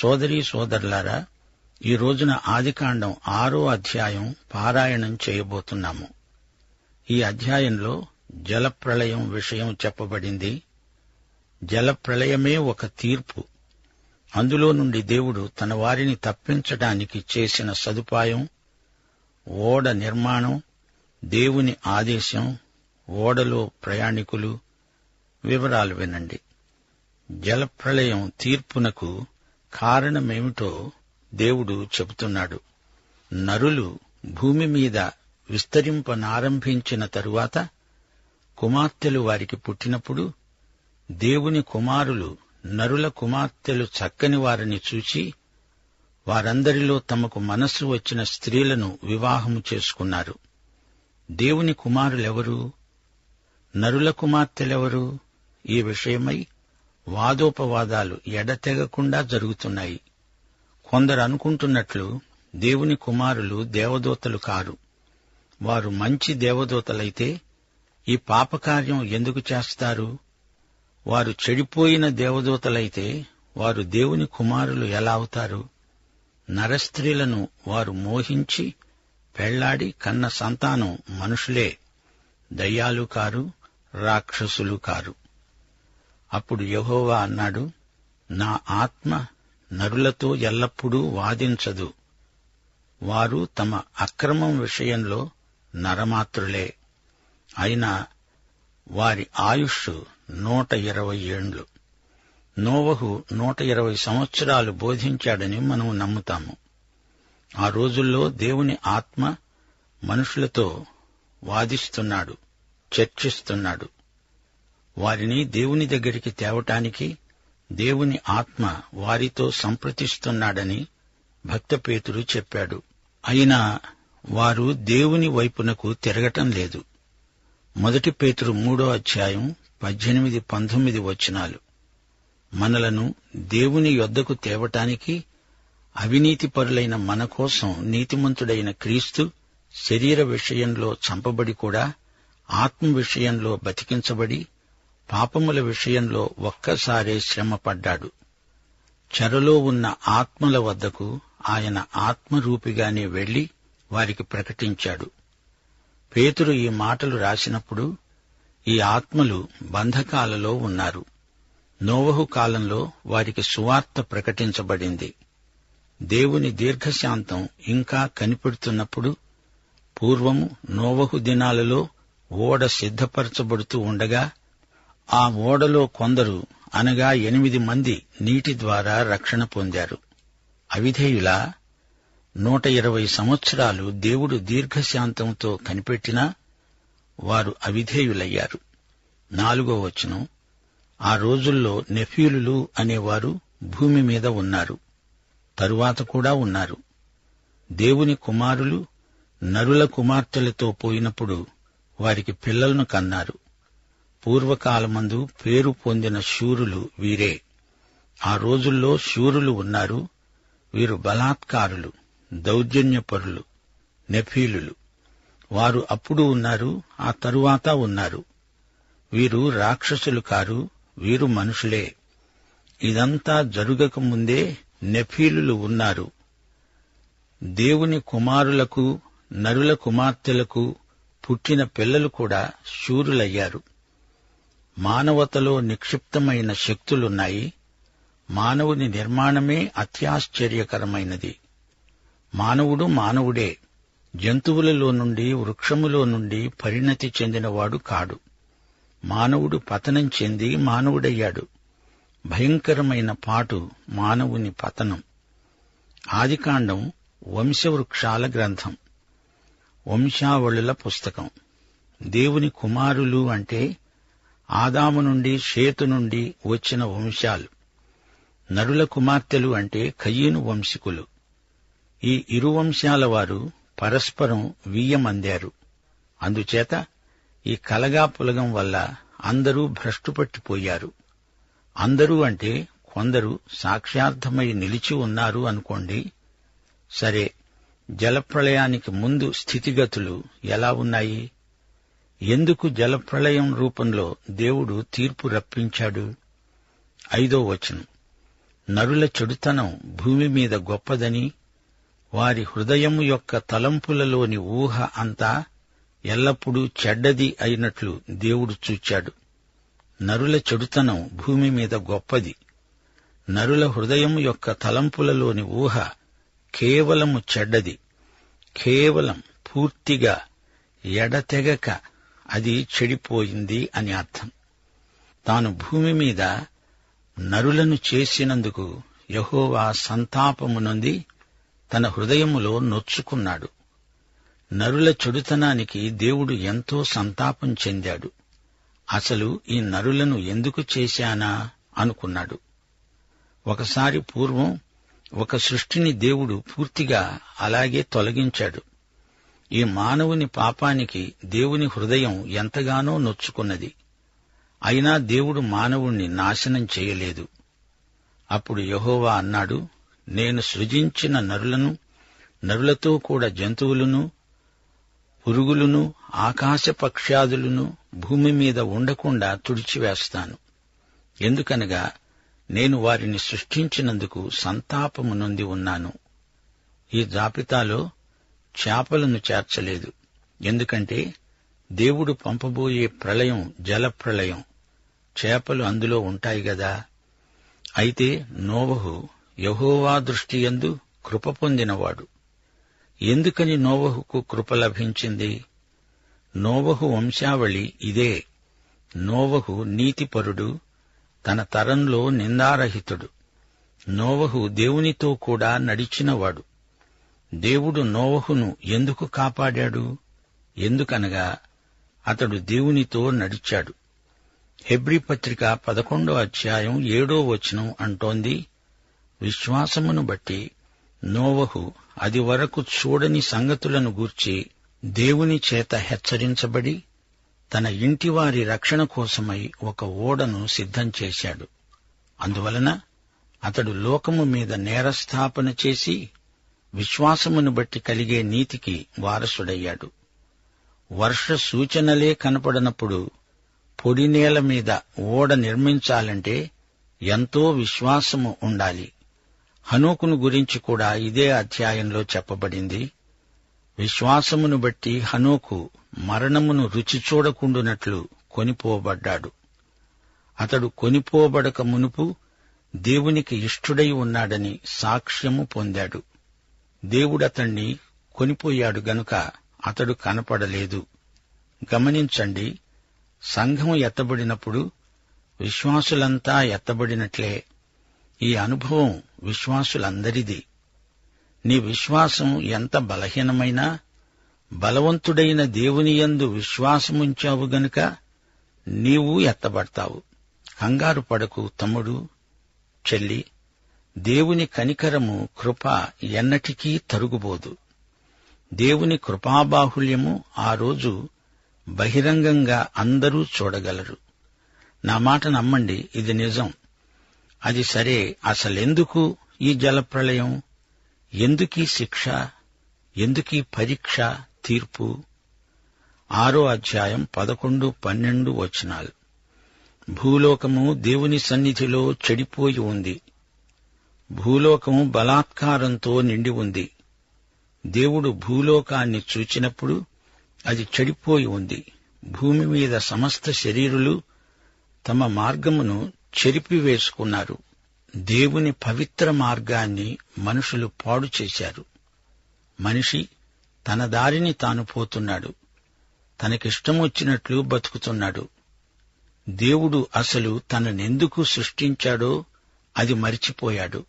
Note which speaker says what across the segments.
Speaker 1: సోదరీ సోదరులారా ఈ రోజున ఆదికాండం ఆరో అధ్యాయం పారాయణం చేయబోతున్నాము. ఈ అధ్యాయంలో జలప్రళయం విషయం చెప్పబడింది. జలప్రళయమే ఒక తీర్పు. అందులో నుండి దేవుడు తన వారిని తప్పించడానికి చేసిన సదుపాయం ఓడ నిర్మాణం దేవుని ఆదేశం ఓడలో ప్రయాణికులు వివరాలు వినండి. జలప్రళయం తీర్పునకు కారణమేమిటో దేవుడు చెబుతున్నాడు. నరులు భూమి మీద విస్తరింపనారంభించిన తరువాత కుమార్తెలు వారికి పుట్టినప్పుడు దేవుని కుమారులు నరుల కుమార్తెలు చక్కని వారిని చూచి వారందరిలో తమకు మనస్సు వచ్చిన స్త్రీలను వివాహము చేసుకున్నారు. దేవుని కుమారులెవరు? నరుల కుమార్తెలెవరు? ఈ విషయమై వాదోపవాదాలు ఎడతెగకుండా జరుగుతున్నాయి. కొందరు అనుకుంటున్నట్లు దేవుని కుమారులు దేవదూతలు కారు. వారు మంచి దేవదూతలైతే ఈ పాపకార్యం ఎందుకు చేస్తారు? వారు చెడిపోయిన దేవదూతలైతే వారు దేవుని కుమారులు ఎలా అవుతారు? నరస్త్రీలను వారు మోహించి పెళ్ళాడి కన్న సంతానం మనుషులే. దయ్యాలు కారు రాక్షసులు కారు. అప్పుడు యహోవా అన్నాడు నా ఆత్మ నరులతో ఎల్లప్పుడూ వాదించదు. వారు తమ అక్రమం విషయంలో నరమాత్రులే. అయినా వారి ఆయుష్ నూట ఇరవై ఏండ్లు. నోవహు నూట ఇరవై సంవత్సరాలు బోధించాడని మనం నమ్ముతాము. ఆ రోజుల్లో దేవుని ఆత్మ మనుషులతో వాదిస్తున్నాడు చర్చిస్తున్నాడు. వారిని దేవుని దగ్గరికి తేవటానికి దేవుని ఆత్మ వారితో సంప్రతిస్తున్నాడని భక్తపేతుడు చెప్పాడు. అయినా వారు దేవుని వైపునకు తిరగటం లేదు. మొదటి పేతురు మూడో అధ్యాయం పద్దెనిమిది పంతొమ్మిది వచనాలు. మనలను దేవుని యొద్దకు తేవటానికి అవినీతిపరులైన మన కోసం నీతిమంతుడైన క్రీస్తు శరీర విషయంలో చంపబడి కూడా ఆత్మ విషయంలో బతికించబడి పాపముల విషయంలో ఒక్కసారే శ్రమపడ్డాడు. చెరలో ఉన్న ఆత్మల వద్దకు ఆయన ఆత్మరూపిగానే వెళ్ళి వారికి ప్రకటించాడు. పేతురు ఈ మాటలు రాసినప్పుడు ఈ ఆత్మలు బంధకాలలో ఉన్నారు. నోవహు కాలంలో వారికి సువార్త ప్రకటించబడింది. దేవుని దీర్ఘశాంతం ఇంకా కనిపెడుతున్నప్పుడు పూర్వము నోవహు దినాలలో ఓడ సిద్ధపరచబడుతూ ఉండగా ఆ ఓడలో కొందరు అనగా ఎనిమిది మంది నీటి ద్వారా రక్షణ పొందారు. అవిధేయులా నూట ఇరవై సంవత్సరాలు దేవుడు దీర్ఘశాంతంతో కనిపెట్టినా వారు అవిధేయులయ్యారు. నాలుగో వచనం ఆ రోజుల్లో నెఫ్యూలులు అనేవారు భూమి మీద ఉన్నారు. తరువాత కూడా ఉన్నారు. దేవుని కుమారులు నరుల కుమార్తెలతో పోయినప్పుడు వారికి పిల్లలను కన్నారు. పూర్వకాలమందు పేరు పొందిన శూరులు వీరే. ఆ రోజుల్లో శూరులు ఉన్నారు. వీరు బలాత్కారులు దౌర్జన్యపరులు నెఫీలులు. వారు అప్పుడు ఉన్నారు ఆ తరువాత ఉన్నారు. వీరు రాక్షసులు కారు వీరు మనుషులే. ఇదంతా జరుగకముందే నెఫీలులు ఉన్నారు. దేవుని కుమారులకు నరుల కుమార్తెలకు పుట్టిన పిల్లలు కూడా శూరులయ్యారు. మానవతలో నిక్షిప్తమైన శక్తులున్నాయి. మానవుని నిర్మాణమే అత్యాశ్చర్యకరమైనది. మానవుడు మానవుడే. జంతువులలో నుండి వృక్షములో నుండి పరిణతి చెందినవాడు కాడు. మానవుడు పతనం చెంది మానవుడయ్యాడు. భయంకరమైన పాటు మానవుని పతనం. ఆదికాండం వంశవృక్షాల గ్రంథం. వంశావళుల పుస్తకం. దేవుని కుమారులు అంటే ఆదాము నుండి షేతు నుండి వచ్చిన వంశాలు. నరుల కుమార్తెలు అంటే కయ్యను వంశికులు. ఈ ఇరు వంశాల వారు పరస్పరం వీయమందారు. అందుచేత ఈ కలగా పులగం వల్ల అందరూ భ్రష్టుపట్టిపోయారు. అందరూ అంటే కొందరు సాక్ష్యార్థమై నిలిచి ఉన్నారు అనుకోండి. సరే జలప్రళయానికి ముందు స్థితిగతులు ఎలా ఉన్నాయి? ఎందుకు జలప్రళయం రూపంలో దేవుడు తీర్పు రప్పించాడు? ఐదో వచనం. నరుల చెడుతనం భూమి మీద గొప్పదని వారి హృదయం యొక్క తలంపులలోని ఊహ అంతా ఎల్లప్పుడూ చెడ్డది అయినట్లు దేవుడు చూచాడు. నరుల చెడుతనం భూమి మీద గొప్పది. నరుల హృదయం యొక్క తలంపులలోని ఊహ కేవలము చెడ్డది. కేవలం పూర్తిగా ఎడతెగక అది చెడిపోయింది అని అర్థం. తాను భూమి మీద నరులను చేసినందుకు యహోవా సంతాపము నొంది తన హృదయములో నొచ్చుకున్నాడు. నరుల చెడుతనానికి దేవుడు ఎంతో సంతాపం చెందాడు. అసలు ఈ నరులను ఎందుకు చేశానా అనుకున్నాడు. ఒకసారి పూర్వం ఒక సృష్టిని దేవుడు పూర్తిగా అలాగే తొలగించాడు. ఈ మానవుని పాపానికి దేవుని హృదయం ఎంతగానో నొచ్చుకున్నది. అయినా దేవుడు మానవుణ్ణి నాశనం చేయలేదు. అప్పుడు యహోవా అన్నాడు నేను సృజించిన నరులను నరులతో కూడా జంతువులను పురుగులను ఆకాశ పక్ష్యాదులను భూమి మీద ఉండకుండా తుడిచివేస్తాను. ఎందుకనగా నేను వారిని సృష్టించినందుకు సంతాపము నొంది ఉన్నాను. ఈ జాబితాలో చేపలను చేర్చలేదు. ఎందుకంటే దేవుడు పంపబోయే ప్రళయం జలప్రళయం. చేపలు అందులో ఉంటాయి గదా. అయితే నోవహు యహోవా దృష్టి యందు కృప పొందినవాడు. ఎందుకని నోవహుకు కృప లభించింది? నోవహు వంశావళి ఇదే. నోవహు నీతిపరుడు తన తరంలో నిందారహితుడు. నోవహు దేవునితో కూడా నడిచినవాడు. దేవుడు నోవహును ఎందుకు కాపాడాడు? ఎందుకనగా అతడు దేవునితో నడిచాడు. హెబ్రి పత్రిక పదకొండో అధ్యాయం ఏడో వచనం అంటోంది విశ్వాసమును బట్టి నోవహు అది వరకు చూడని సంగతులను గూర్చి దేవుని చేత హెచ్చరించబడి తన ఇంటివారి రక్షణ కోసమై ఒక ఓడను సిద్ధం చేశాడు. అందువలన అతడు లోకము మీద నేరస్థాపన చేసి విశ్వాసమును బట్టి కలిగే నీతికి వారసుడయ్యాడు. వర్ష సూచనలే కనపడనప్పుడు పొడి నేల మీద ఓడ నిర్మించాలంటే ఎంతో విశ్వాసము ఉండాలి. హనోకును గురించి కూడా ఇదే అధ్యాయంలో చెప్పబడింది. విశ్వాసమును బట్టి హనోకు మరణమును రుచి చూడకుండునట్లు కొనిపోబడ్డాడు. అతడు కొనిపోబడక మునుపు దేవునికి ఇష్టుడై ఉన్నాడని సాక్ష్యము పొందాడు. దేవుడతణ్ణి కొనిపోయాడు గనుక అతడు కనపడలేదు. గమనించండి సంఘం ఎత్తబడినప్పుడు విశ్వాసులంతా ఎత్తబడినట్లే. ఈ అనుభవం విశ్వాసులందరిది. నీ విశ్వాసం ఎంత బలహీనమైనా బలవంతుడైన దేవునియందు విశ్వాసముంచావు గనుక నీవు ఎత్తబడతావు. కంగారు పడకు తమ్ముడు చెల్లి. దేవుని కనికరము కృప ఎన్నటికీ తరుగుబోదు. దేవుని కృపాబాహుల్యము ఆ రోజు బహిరంగంగా అందరూ చూడగలరు. నా మాట నమ్మండి ఇది నిజం. అది సరే అసలెందుకు ఈ జలప్రళయం ఎందుకీ శిక్ష? ఎందుకీ పరీక్ష తీర్పు? ఆరో అధ్యాయం పదకొండు పన్నెండు వచనాలు. భూలోకము దేవుని సన్నిధిలో చెడిపోయి ఉంది. భూలోకము బలాత్కారంతో నిండి ఉంది. దేవుడు భూలోకాన్ని చూచినప్పుడు అది చెడిపోయి ఉంది. భూమి మీద సమస్త శరీరులు తమ మార్గమును చెరిపివేసుకున్నారు. దేవుని పవిత్ర మార్గాన్ని మనుషులు పాడు చేశారు. మనిషి తన దారిని తాను పోతున్నాడు. తనకిష్టమొచ్చినట్లు బతుకుతున్నాడు. దేవుడు అసలు తననెందుకు సృష్టించాడో అది మరిచిపోయాడు.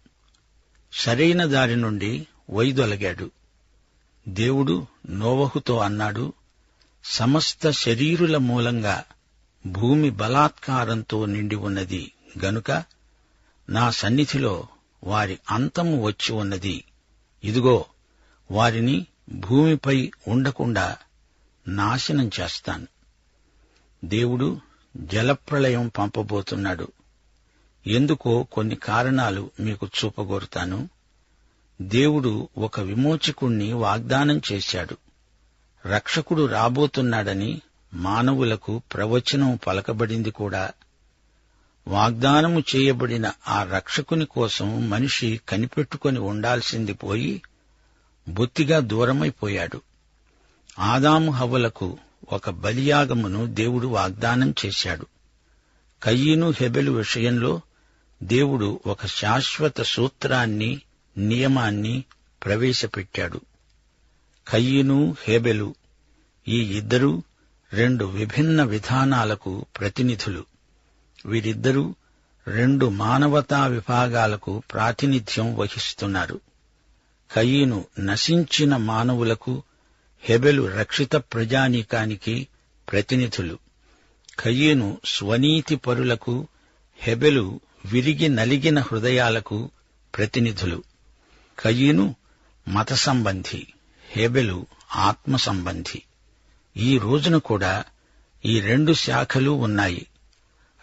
Speaker 1: సరైన దారి నుండి వైదొలగాడు. దేవుడు నోవహుతో అన్నాడు సమస్త శరీరుల మూలంగా భూమి బలాత్కారంతో నిండి ఉన్నది గనుక నా సన్నిధిలో వారి అంతము వచ్చి ఉన్నది. ఇదిగో వారిని భూమిపై ఉండకుండా నాశనం చేస్తాను. దేవుడు జలప్రళయం పంపబోతున్నాడు. ఎందుకో కొన్ని కారణాలు మీకు చూపగోరుతాను. దేవుడు ఒక విమోచకుణ్ణి వాగ్దానం చేశాడు. రక్షకుడు రాబోతున్నాడని మానవులకు ప్రవచనం పలకబడింది కూడా. వాగ్దానము చేయబడిన ఆ రక్షకుని కోసం మనిషి కనిపెట్టుకొని ఉండాల్సింది పోయి బొత్తిగా దూరమైపోయాడు. ఆదాము హవ్వలకు ఒక బలియాగమును దేవుడు వాగ్దానం చేశాడు. కయ్యను హెబెలు విషయంలో దేవుడు ఒక శాశ్వత సూత్రాన్ని నియమాన్ని ప్రవేశపెట్టాడు. కయ్యిను హేబెలు ఈ ఇద్దరూ రెండు విభిన్న విధానాలకు ప్రతినిధులు. వీరిద్దరూ రెండు మానవతా విభాగాలకు ప్రాతినిధ్యం వహిస్తున్నారు. కయీను నశించిన మానవులకు హెబెలు రక్షిత ప్రజానీకానికి ప్రతినిధులు. కయ్యను స్వనీతి పరులకు హెబెలు విరిగి నలిగిన హృదయాలకు ప్రతినిధులు. కయీను మత సంబంధి హెబెలు ఆత్మ సంబంధి ఈ రోజున కూడా ఈ రెండు శాఖలు ఉన్నాయి.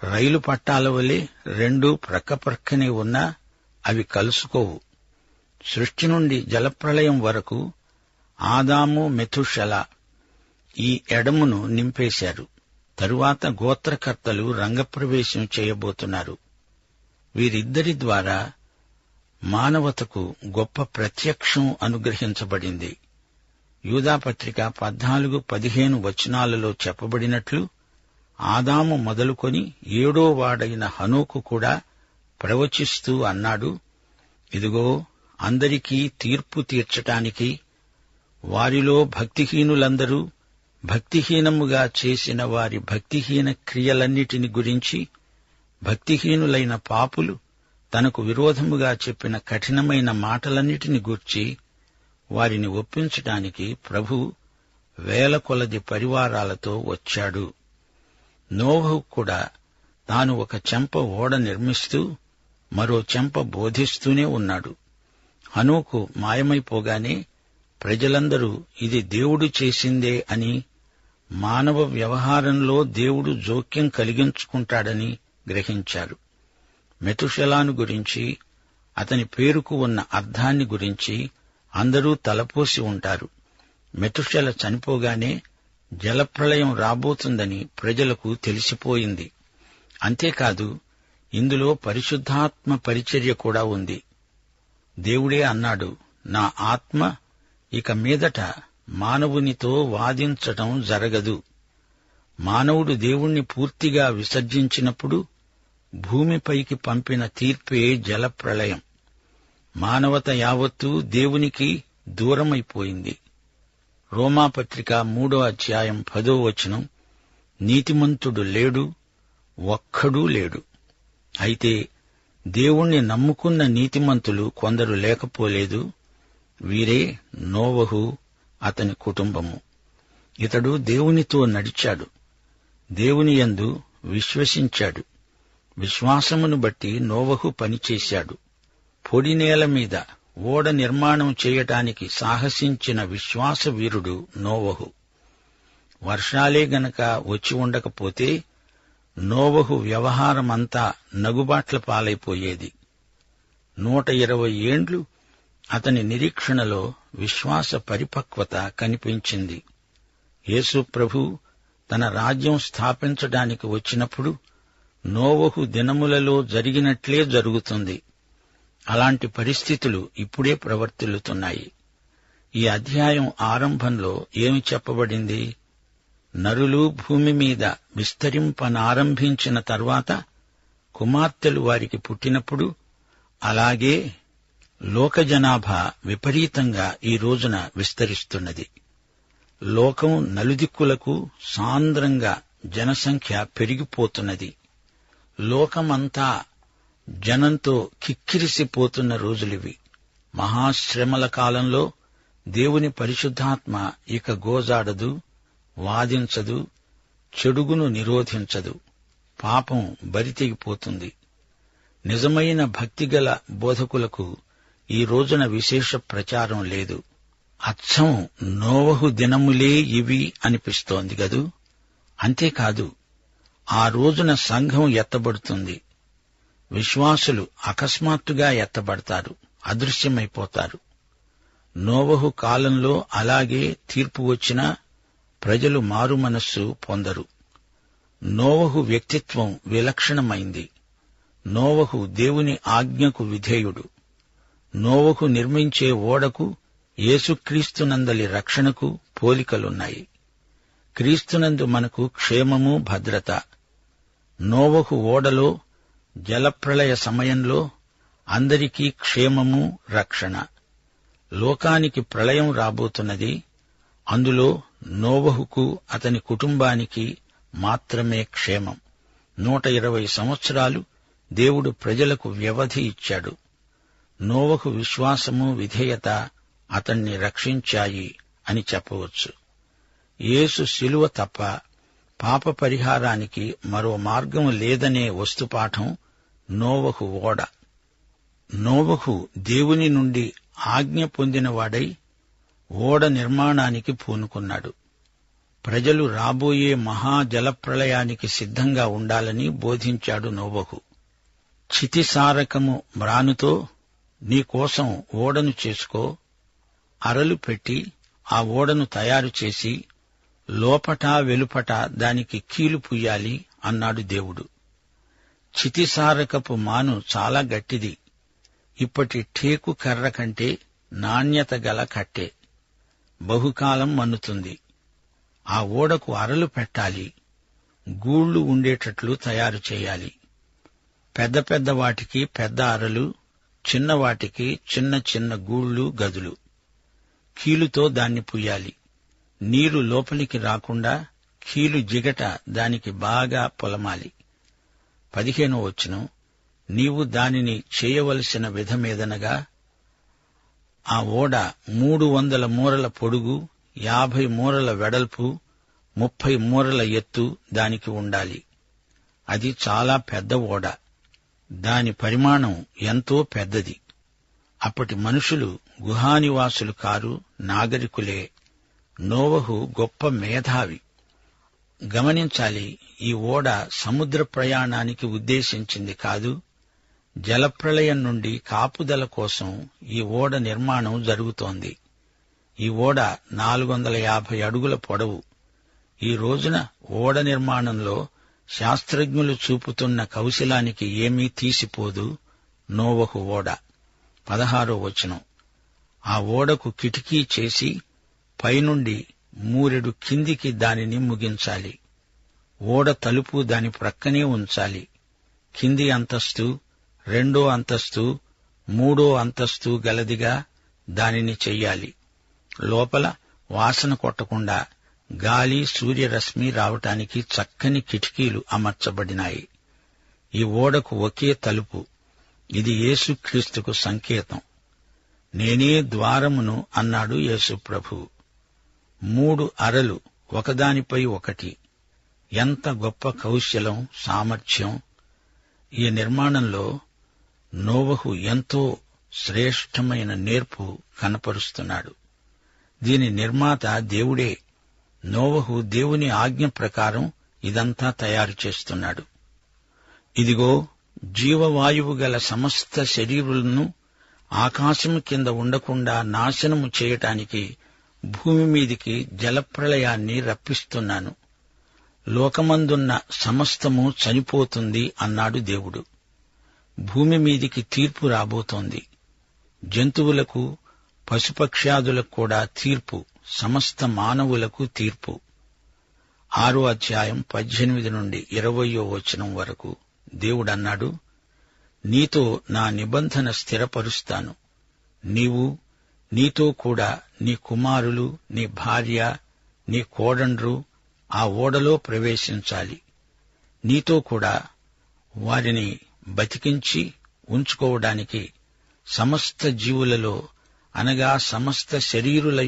Speaker 1: రైలు పట్టాల వలె రెండు ప్రక్కప్రక్కనే ఉన్నా అవి కలుసుకోవు. సృష్టి నుండి జలప్రళయం వరకు ఆదాము మెథుషల ఈ ఎడమును నింపేశారు. తరువాత గోత్రకర్తలు రంగప్రవేశం చేయబోతున్నారు. వీరిద్దరి ద్వారా మానవతకు గొప్ప ప్రత్యక్షం అనుగ్రహించబడింది. యూదాపత్రిక పద్నాలుగు పదిహేను వచనాలలో చెప్పబడినట్లు ఆదాము మొదలుకొని ఏడో వాడైన హనోకు కూడా ప్రవచిస్తూ అన్నాడు ఇదిగో అందరికీ తీర్పు తీర్చటానికి వారిలో భక్తిహీనులందరూ భక్తిహీనముగా చేసిన వారి భక్తిహీన క్రియలన్నిటిని గురించి భక్తిహీనులైన పాపులు తనకు విరోధముగా చెప్పిన కఠినమైన మాటలన్నిటిని గూర్చి వారిని ఒప్పించటానికి ప్రభు వేల కొలది పరివారాలతో వచ్చాడు. నోవహు కూడా తాను ఒక చెంప ఓడ నిర్మిస్తూ మరో చెంప బోధిస్తూనే ఉన్నాడు. హనుకు మాయమైపోగానే ప్రజలందరూ ఇది దేవుడు చేసిందే అని మానవ వ్యవహారంలో దేవుడు జోక్యం కలిగించుకుంటాడని గ్రహించారు. మెతుషలాను గురించి అతని పేరుకు ఉన్న అర్థాన్ని గురించి అందరూ తలపోసి ఉంటారు. మెతుషల చనిపోగానే జలప్రళయం రాబోతుందని ప్రజలకు తెలిసిపోయింది. అంతేకాదు ఇందులో పరిశుద్ధాత్మ పరిచర్య కూడా ఉంది. దేవుడే అన్నాడు నా ఆత్మ ఇక మీదట మానవునితో వాదించటం జరగదు. మానవుడు దేవుణ్ణి పూర్తిగా విసర్జించినప్పుడు భూమిపైకి పంపిన తీర్పే జలప్రళయం మానవత యావత్తూ దేవునికి దూరమైపోయింది. రోమాపత్రిక మూడో అధ్యాయం పదో వచనం నీతిమంతుడు లేడు ఒక్కడూ లేడు. అయితే దేవుణ్ణి నమ్ముకున్న నీతిమంతులు కొందరు లేకపోలేదు వీరే నోవహు అతని కుటుంబము. ఇతడు దేవునితో నడిచాడు దేవుని యందు విశ్వసించాడు. విశ్వాసమును బట్టి నోవహు పనిచేశాడు. పొడి నేల మీద ఓడ నిర్మాణం చేయటానికి సాహసించిన విశ్వాస వీరుడు నోవహు. వర్షాలే గనక వచ్చి ఉండకపోతే నోవహు వ్యవహారమంతా నగుబాట్ల పాలైపోయేది. నూట ఇరవై ఏండ్లు అతని నిరీక్షణలో విశ్వాస పరిపక్వత కనిపించింది. యేసు ప్రభు తన రాజ్యం స్థాపించడానికి వచ్చినప్పుడు నోవహు దినములలో జరిగినట్లే జరుగుతుంది. అలాంటి పరిస్థితులు ఇప్పుడే ప్రవర్తిల్లుతున్నాయి. ఈ అధ్యాయం ఆరంభంలో ఏమి చెప్పబడింది? నరులు భూమి మీద విస్తరింపనారంభించిన తర్వాత కుమార్తెలు వారికి పుట్టినప్పుడు అలాగే లోక జనాభా విపరీతంగా ఈ రోజున విస్తరిస్తున్నది. లోకం నలుదిక్కులకు సాంద్రంగా జనసంఖ్య పెరిగిపోతున్నది. లోకమంతా జనంతో కిక్కిరిసిపోతున్న రోజులివి. మహాశ్రమల కాలంలో దేవుని పరిశుద్ధాత్మ ఇక గోజాడదు వాదించదు చెడుగును నిరోధించదు. పాపం బరితెగిపోతుంది. నిజమైన భక్తిగల బోధకులకు ఈ రోజున విశేష ప్రచారం లేదు. అచ్చం నోవహు దినములే ఇవి అనిపిస్తోంది గదు. అంతేకాదు ఆ రోజున సంఘం ఎత్తబడుతుంది. విశ్వాసులు అకస్మాత్తుగా ఎత్తబడతారు అదృశ్యమైపోతారు. నోవహు కాలంలో అలాగే తీర్పు వచ్చినా ప్రజలు మారు మనస్సు పొందరు. నోవహు వ్యక్తిత్వం విలక్షణమైంది. నోవహు దేవుని ఆజ్ఞకు విధేయుడు. నోవహు నిర్మించే ఓడకు యేసుక్రీస్తునందలి రక్షణకు పోలికలున్నాయి. క్రీస్తునందు మనకు క్షేమము భద్రత నోవహు ఓడలో జలప్రళయ సమయంలో అందరికీ క్షేమము రక్షణ. లోకానికి ప్రళయం రాబోతున్నది. అందులో నోవహుకు అతని కుటుంబానికి మాత్రమే క్షేమం. నూట ఇరవై సంవత్సరాలు దేవుడు ప్రజలకు వ్యవధి ఇచ్చాడు. నోవహు విశ్వాసము విధేయత అతన్ని రక్షించాయి అని చెప్పవచ్చు. యేసు శిలువ తప్ప పాప పరిహారానికి మరో మార్గం లేదనే వస్తుపాఠం నోవహు ఓడ. నోవహు దేవుని నుండి ఆజ్ఞ పొందినవాడై ఓడ నిర్మాణానికి పూనుకున్నాడు. ప్రజలు రాబోయే మహాజలప్రళయానికి సిద్ధంగా ఉండాలని బోధించాడు నోవహు. చితిసారకము మ్రానుతో నీకోసం ఓడను చేసుకో. అరలు పెట్టి ఆ ఓడను తయారు చేసి లోపట వెలుపట దానికి కీలు పుయ్యాలి అన్నాడు దేవుడు. చితిసారకపు మాను చాలా గట్టిది. ఇప్పటి టేకు కర్ర కంటే నాణ్యత గల కట్టే. బహుకాలం మన్నుతుంది. ఆ ఓడకు అరలు పెట్టాలి. గూళ్ళు ఉండేటట్లు తయారు చేయాలి. పెద్ద పెద్ద వాటికి పెద్ద అరలు చిన్నవాటికి చిన్న చిన్న గూళ్ళు గదులు. కీలుతో దాన్ని పుయ్యాలి. నీరు లోపలికి రాకుండా కీలు జిగట దానికి బాగా పొలమాలి. పదిహేనో వచ్చిన నీవు దానిని చేయవలసిన విధమేదనగా ఆ ఓడ మూడు వందల మూరల పొడుగు యాభై మూరల వెడల్పు ముప్పై మూరల ఎత్తు దానికి ఉండాలి. అది చాలా పెద్ద ఓడ. దాని పరిమాణం ఎంతో పెద్దది. అప్పటి మనుషులు గుహానివాసులు కారు నాగరికులే. నోవహు గొప్ప మేధావి. గమనించాలి ఈ ఓడ సముద్ర ప్రయాణానికి ఉద్దేశించింది కాదు జలప్రళయం నుండి కాపుదల కోసం ఈ ఓడ నిర్మాణం జరుగుతోంది. ఈ ఓడ నాలుగు వందల యాభై అడుగుల పొడవు. ఈ రోజున ఓడ నిర్మాణంలో శాస్త్రజ్ఞులు చూపుతున్న కౌశలానికి ఏమీ తీసిపోదు నోవహు ఓడ. పదహారో వచనం. ఆ ఓడకు కిటికీ చేసి పైనుండి మూరెడు కిందికి దానిని ముగించాలి. ఓడ తలుపు దాని ప్రక్కనే ఉంచాలి. కింది అంతస్తు రెండో అంతస్తు మూడో అంతస్తు గలదిగా దానిని చెయ్యాలి. లోపల వాసన కొట్టకుండా గాలి సూర్యరశ్మి రావటానికి చక్కని కిటికీలు అమర్చబడినాయి. ఈ ఓడకు ఒకే తలుపు. ఇది యేసుక్రీస్తుకు సంకేతం. నేనే ద్వారమును అన్నాడు యేసు ప్రభు మూడు అరలు ఒకదానిపై ఒకటి. ఎంత గొప్ప కౌశలం సామర్థ్యం. ఈ నిర్మాణంలో నోవహు ఎంతో శ్రేష్టమైన నేర్పు కనపరుస్తున్నాడు. దీని నిర్మాత దేవుడే. నోవహు దేవుని ఆజ్ఞ ప్రకారం ఇదంతా తయారు చేస్తున్నాడు. ఇదిగో జీవవాయువు గల సమస్త శరీరులను ఆకాశము కింద ఉండకుండా నాశనము చేయటానికి భూమి మీదికి జలప్రళయాన్ని రప్పిస్తున్నాను. లోకమందున్న సమస్తము చనిపోతుంది అన్నాడు దేవుడు. భూమి మీదికి తీర్పు రాబోతోంది. జంతువులకు పశుపక్ష్యాదులకు కూడా తీర్పు సమస్త మానవులకు తీర్పు. ఆరో అధ్యాయం పద్దెనిమిది నుండి ఇరవయో వచనం వరకు దేవుడన్నాడు నీతో నా నిబంధన స్థిరపరుస్తాను. నీవు నీతో కూడా నీ కుమారులు నీ భార్య నీ కోడండ్రు ఆ ఓడలో ప్రవేశించాలి. నీతో కూడా వారిని బతికించి ఉంచుకోవడానికి సమస్త జీవులలో అనగా సమస్త శరీరుల